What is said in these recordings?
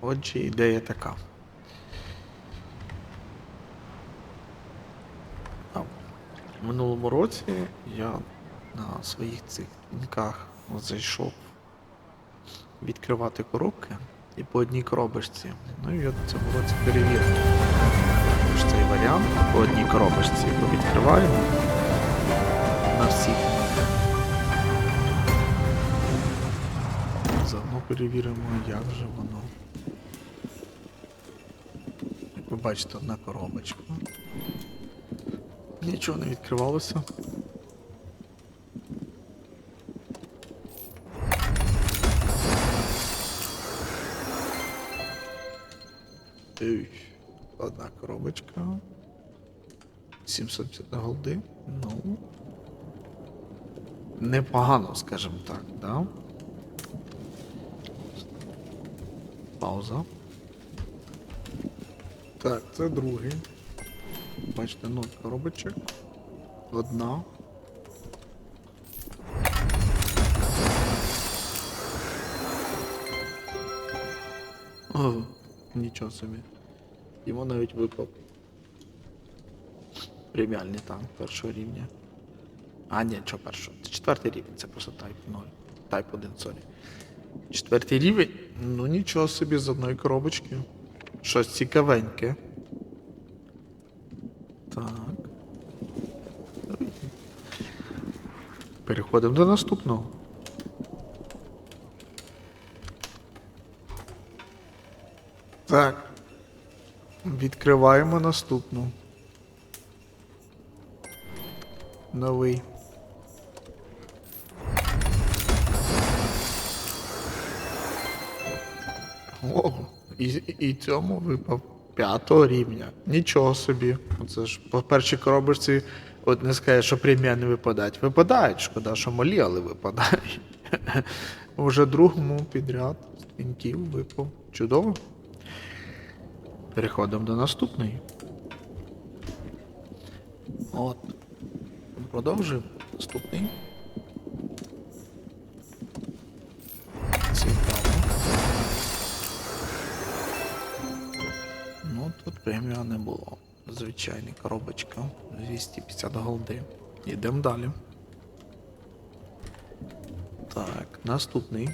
Отже, ідея така. В минулому році я на своїх цих дзвінках зайшов відкривати коробки і по одній коробочці. Ну і я в цьому році перевірив. Цей варіант по одній коробочці відкриваємо на всіх. Заодно перевіримо, як же воно. Бачите, одна коробочка. Нічого не відкривалося. Ей, Одна коробочка. 750 голди. Ну. Непогано, скажімо так, да? Пауза. Так, це другий. Бачите, ну, коробочок. Одна. О, нічого собі. Йому навіть випав. Преміальний танк першого рівня. А, ні, що першого? Це четвертий рівень, це просто Type 0. Type 1, сорі. Четвертий рівень? Ну нічого собі з одної коробочки. Щось цікавеньке. Так. Переходимо до наступного. Так. Відкриваємо наступну. Новий. О, і, і цьому випав п'ятого рівня. Нічого собі. Це ж по першій коробочці от не скажеш, що премія не випадають. Випадають, шкода, що малі, але випадають. Уже другому підряд стінків випав. Чудово. Переходимо до наступної. От. Продовжуємо. Наступний. Ну, не було. Звичайна коробочка. 250 голди. Йдемо далі. Так, наступний.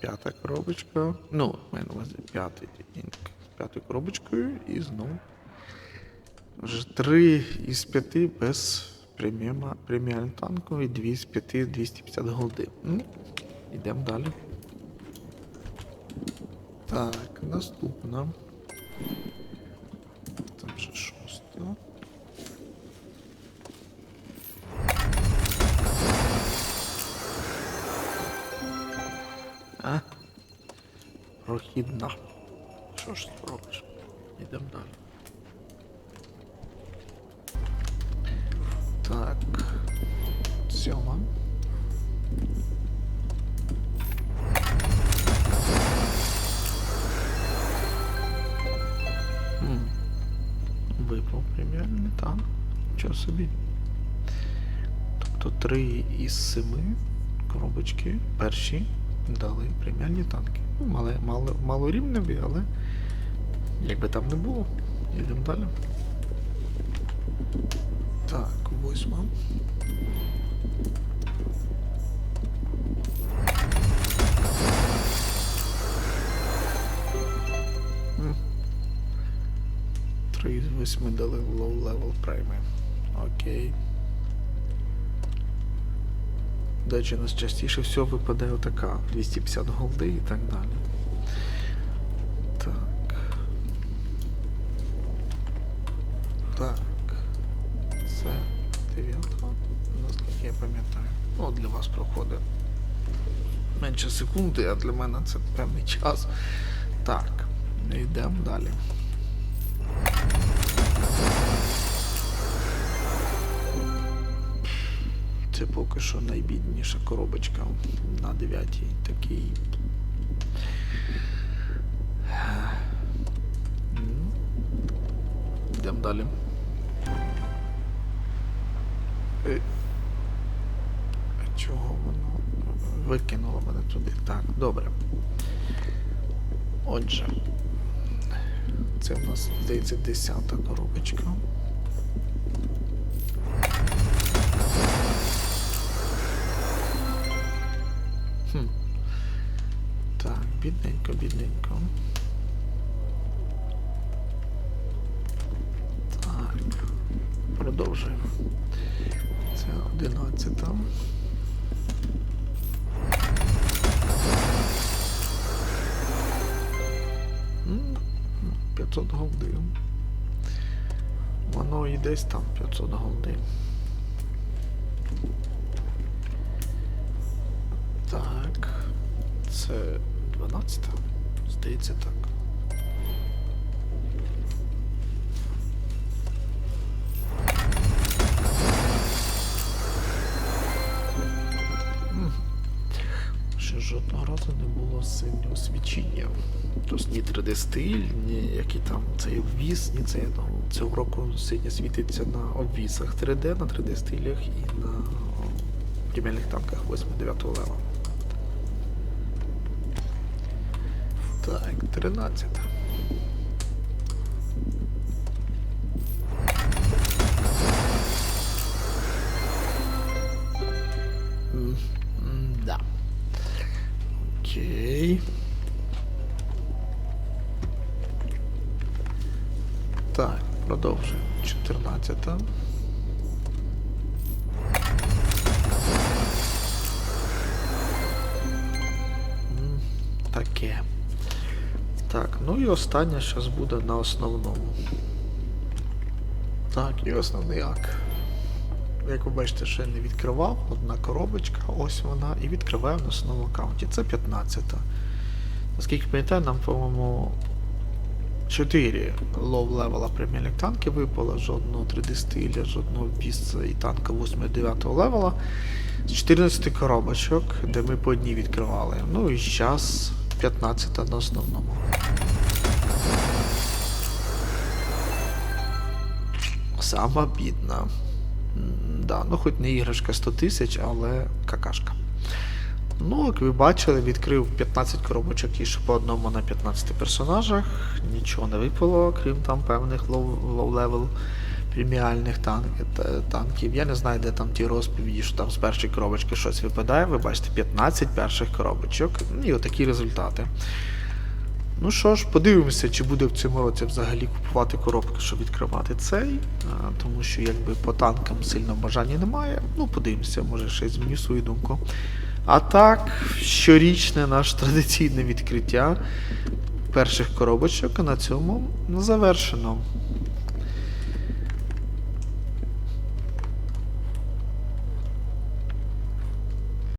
П'ята коробочка. Ну, в мене п'ятий з п'ятою коробочкою і знову. Вже три із п'яти без преміума, преміального танку і дві з п'яти 250 голди. Йдемо далі. Так, наступна. Там же шоста. А? Прохідна. Що ж спробуєш? Йдемо далі. Так. Сьома. Випав преміальний танк. Чого собі? Тобто три із семи коробочки перші дали преміальні танки. Ну, мало, мало, малорівневі, але як би там не було, йдемо далі. Так, восьма. Три з восьми дали low level прайми. Окей. Далі у нас частіше всього випадає така 250 голди і так далі. Так. Так. Для проходить менше секунди, а для мене це певний час. Так, йдемо далі. Це поки що найбідніша коробочка на 9 такий. Йдемо далі. Е, Чого воно викинуло мене туди? Так, добре. Отже. Це в нас, здається, десята коробочка. Хм. Так, бідненько, бідненько. Так. Продовжуємо. Це одинадцята. 500 голди. Воно і десь там 500 голди. Так. Це 12. Здається так. Жодного разу не було синього свічіння. Тобто ні 3D стиль, ні який там цей обвіз, ні це ну, цього року синє світиться на обвісах 3D, на 3D стилях і на преміальних танках 8-9 лева. Так, 13. Продовжуємо. 14. М, Таке. Так, ну і останнє зараз буде на основному. Так, і основний ак. Як ви бачите, ще не відкривав. Одна коробочка, ось вона, і відкриваю на основному аккаунті. Це 15. Наскільки пам'ятаю, нам, по-моєму, 4 лоу-левела преміальних танки випало, жодного 3D стиля, жодного пісця і танка 8-9 левела. З 14 коробочок, де ми по одній відкривали. Ну і зараз 15 на основному. Сама бідна. Да, ну хоч не іграшка 100 тисяч, але какашка. Ну, як ви бачили, відкрив 15 коробочок і ще по одному на 15 персонажах. Нічого не випало, крім там певних лоу-левел преміальних танків, танків. Я не знаю, де там ті розповіді, що там з першої коробочки щось випадає. Ви бачите, 15 перших коробочок. І отакі результати. Ну що ж, подивимося, чи буде в цьому році взагалі купувати коробки, щоб відкривати цей. Тому що якби по танкам сильно бажання немає. Ну, подивимося, може й зміню свою думку. А так, щорічне наше традиційне відкриття перших коробочок на цьому завершено.